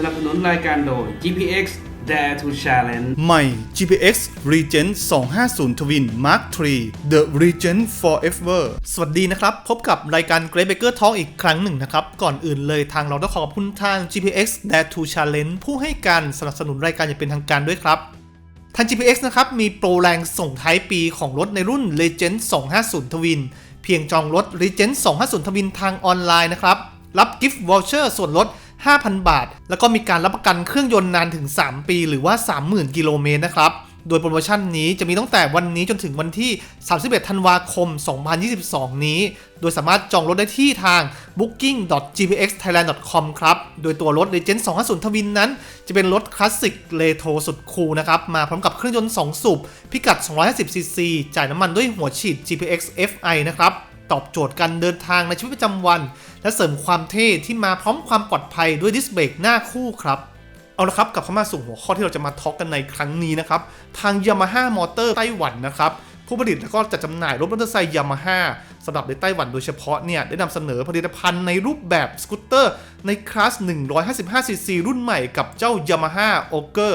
สนับสนุนรายการโดย GPX Dare to Challenge ใหม่ GPX Regent 250 Twin Mark III The Regent Forever สวัสดีนะครับ พบกับรายการ Great Baker Talk อีกครั้งหนึ่งนะครับ ก่อนอื่นเลยทางเราต้องขอขอบคุณทาง GPX Dare to Challenge ผู้ให้การสนับสนุนรายการอย่างเป็นทางการด้วยครับทาง GPX นะครับ มีโปรแรงส่งท้ายปีของรถในรุ่น Legend 250 Twin เพียงจองรถ Legend 250 Twin ทางออนไลน์นะครับ รับกิฟต์วอลเชอร์ส่วนลด 5,000 บาท แล้วก็มีการรับประกันเครื่องยนต์นานถึง 3 ปี หรือว่า 30,000 กิโลเมตรนะครับ โดยโปรโมชั่นนี้จะมีตั้งแต่วันนี้จนถึงวันที่ 31 ธันวาคม 2022 นี้ โดยสามารถจองรถได้ที่ทาง booking.gpxthailand.com ครับ โดยตัวรถ Legend 250 Twin นั้น จะเป็นรถคลาสสิกเลโทรสุดคูลนะครับ มาพร้อมกับเครื่องยนต์ 2 สูบ พิกัด 250cc จ่ายน้ำมันด้วยหัวฉีด GPX FI นะครับ ตอบโจทย์การเดินทางในชีวิตประจำวัน และเสริมความเท่ที่มาพร้อมความปลอดภัยด้วยดิสเบรกหน้าคู่ครับเอาละครับกลับเข้ามาสู่หัวข้อที่เราจะมาทอล์กกันในครั้งนี้นะครับ ทาง Yamaha Motor ไต้หวันนะครับ ผู้ผลิตและก็จัดจำหน่ายรถมอเตอร์ไซค์ Yamaha สำหรับในไต้หวันโดยเฉพาะเนี่ยได้นำเสนอผลิตภัณฑ์ในรูปแบบสกูตเตอร์ในคลาส 155cc รุ่นใหม่กับเจ้า Yamaha Ogre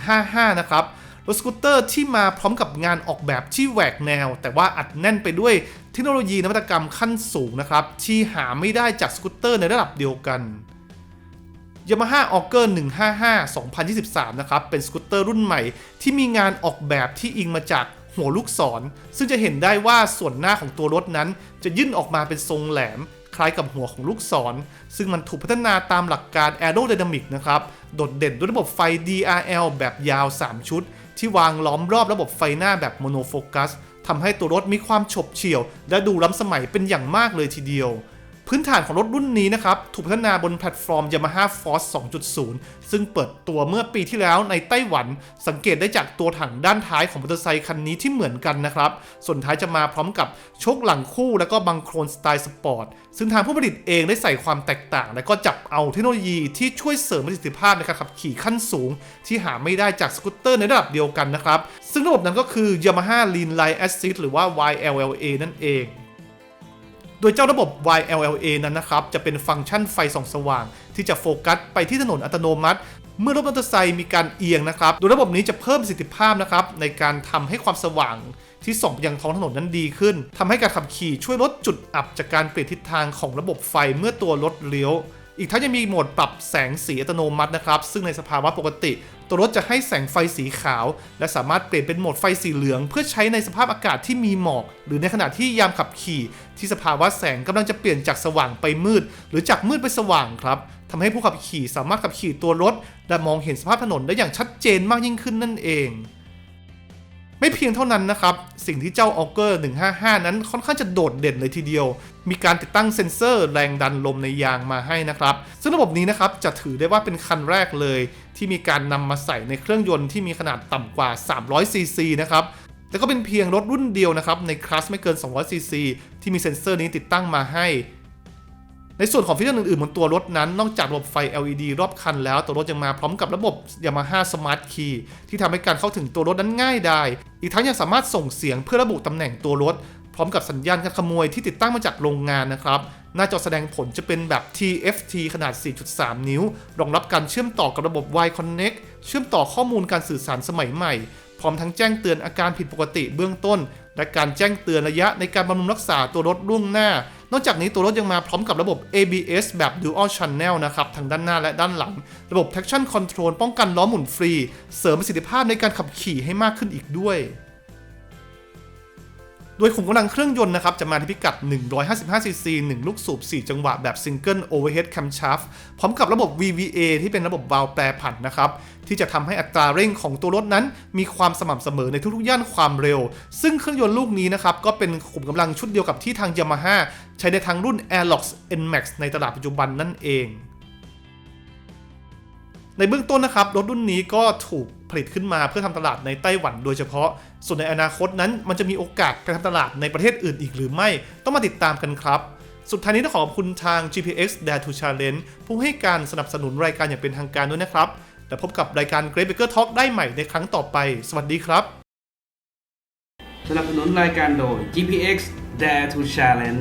155 นะครับ รถสกูตเตอร์ที่มาพร้อมกับงานออกแบบที่แหวกแนว แต่ว่าอัดแน่นไปด้วยเทคโนโลยีนวัตกรรมขั้นสูงนะครับ ที่หาไม่ได้จากสกูตเตอร์ในระดับเดียวกัน Yamaha Auger 155 2023 นะครับ เป็นสกูตเตอร์รุ่นใหม่ ที่มีงานออกแบบที่อิงมาจากหัวลูกศร ซึ่งจะเห็นได้ว่าส่วนหน้าของตัวรถนั้น จะยื่นออกมาเป็นทรงแหลม คล้ายกับหัวของลูกศร ซึ่งมันถูกพัฒนาตามหลักการ Aerodynamic นะครับ โดดเด่นด้วยระบบไฟ DRL แบบยาว 3 ชุด ที่วางล้อมรอบระบบไฟหน้าแบบโมโนโฟกัสทำให้ตัวรถมีความฉบเฉี่ยว และดูล้ำสมัยเป็นอย่างมากเลยทีเดียว พื้นฐานของรถรุ่นนี้นะครับ ถูกพัฒนาบนแพลตฟอร์ม Yamaha Force 2.0 ซึ่งเปิดตัวเมื่อปีที่แล้วในไต้หวัน สังเกตได้จากตัวถังด้านท้ายของมอเตอร์ไซคันนี้ที่เหมือนกันนะครับ ส่วนท้ายจะมาพร้อมกับโชคหลังคู่ และก็บังโครนสไตล์สปอร์ต ซึ่งทางผู้ผลิตเองได้ใส่ความแตกต่าง และก็จับเอาเทคโนโลยีที่ช่วยเสริมประสิทธิภาพในการขับขี่ขั้นสูง ที่หาไม่ได้จากสกูตเตอร์ในระดับเดียวกันนะครับ ซึ่งระบบนั้นก็คือ Yamaha Lean Line Assist หรือว่า YLLA นั่นเอง โดยเจ้าระบบ YLLA นั้นนะครับ จะเป็นฟังก์ชันไฟส่องสว่าง ที่จะโฟกัสไปที่ถนนอัตโนมัติ เมื่อรถมอเตอร์ไซค์มีการเอียงนะครับ โดยระบบนี้จะเพิ่มประสิทธิภาพนะครับในการทำให้ความสว่างที่ส่องไปยังท้องถนนนั้นดีขึ้นทำให้การขับขี่ช่วยลดจุดอับจากการเปลี่ยนทิศทางของระบบไฟเมื่อตัวรถเลี้ยว อีกทั้งยังมีโหมดปรับแสงสีอัตโนมัตินะครับ ซึ่งในสภาวะปกติ ตัวรถจะให้แสงไฟสีขาว และสามารถเปลี่ยนเป็นโหมดไฟสีเหลือง เพื่อใช้ในสภาพอากาศที่มีหมอก หรือในขณะที่ยามขับขี่ ที่สภาวะแสงกำลังจะเปลี่ยนจากสว่างไปมืด หรือจากมืดไปสว่างครับทำให้ผู้ขับขี่สามารถขับขี่ตัวรถ และมองเห็นสภาพถนนได้อย่างชัดเจนมากยิ่งขึ้นนั่นเอง ไม่เพียงเท่านั้นนะครับ สิ่งที่เจ้า Auger 155 นั้นค่อนข้างจะโดดเด่นเลยทีเดียว มีการติดตั้งเซ็นเซอร์แรงดันลมในยางมาให้นะครับ ซึ่งระบบนี้นะครับจะถือได้ว่าเป็นคันแรกเลย ที่มีการนำมาใส่ในเครื่องยนต์ที่มีขนาดต่ำกว่า 300 ซีซีนะครับแต่ก็เป็นเพียงรถรุ่นเดียวนะครับในคลาสไม่เกิน 200 ซีซีที่มีเซ็นเซอร์นี้ติดตั้งมาให้ ในส่วนของฟีเจอร์อื่นๆบนตัวรถนั้น นอกจากระบบไฟ LED รอบคันแล้ว ตัวรถยังมาพร้อมกับระบบ Yamaha Smart Key ที่ทำให้การเข้าถึงตัวรถนั้นง่ายได้อีกทั้งยังสามารถส่งเสียงเพื่อระบุตำแหน่งตัวรถ พร้อมกับสัญญาณการขโมยที่ติดตั้งมาจากโรงงานนะครับ หน้าจอแสดงผลจะเป็นแบบ TFT ขนาด 4.3 นิ้ว รองรับการเชื่อมต่อกับระบบ Y Connect เชื่อมต่อข้อมูลการสื่อสารสมัยใหม่ พร้อมทั้งแจ้งเตือนอาการผิดปกติเบื้องต้น และการแจ้งเตือนระยะในการบำรุงรักษาตัวรถล่วงหน้า นอกจากนี้ตัวรถยังมาพร้อมกับระบบ ABS แบบ Dual Channel นะครับทั้งด้านหน้าและด้านหลัง ระบบ Traction Control ป้องกันล้อหมุนฟรี เสริมประสิทธิภาพในการขับขี่ให้มากขึ้นอีกด้วย โดยขุมกำลังเครื่องยนต์นะครับจะมาที่พิกัด 155cc 1 ลูกสูบ 4 จังหวะแบบ Single Overhead Camshaft พร้อมกับระบบ VVA ที่เป็นระบบวาล์วแปรผันนะครับ ที่จะทำให้อัตราเร่งของตัวรถนั้น มีความสม่ำเสมอในทุกๆ ย่านความเร็ว ซึ่งเครื่องยนต์ลูกนี้นะครับ ก็เป็นขุมกำลังชุดเดียวกับที่ทาง Yamaha ใช้ในทางรุ่น Airlox NMAX ในตลาดปัจจุบันนั่นเอง ในเบื้องต้นนะครับรถรุ่นนี้ก็ถูกผลิตขึ้นมาเพื่อทำตลาดในไต้หวันโดยเฉพาะ ส่วนในอนาคตนั้น มันจะมีโอกาสไปทำตลาดในประเทศอื่นอีกหรือไม่ ต้องมาติดตามกันครับ สุดท้ายนี้ต้องขอขอบคุณทาง GPX Dare to Challenge ผู้ให้การสนับสนุนรายการอย่างเป็นทางการด้วยนะครับและพบกับรายการ Great Baker Talk ได้ใหม่ในครั้งต่อไป สวัสดีครับ สนับสนุนรายการโดย GPX Dare to Challenge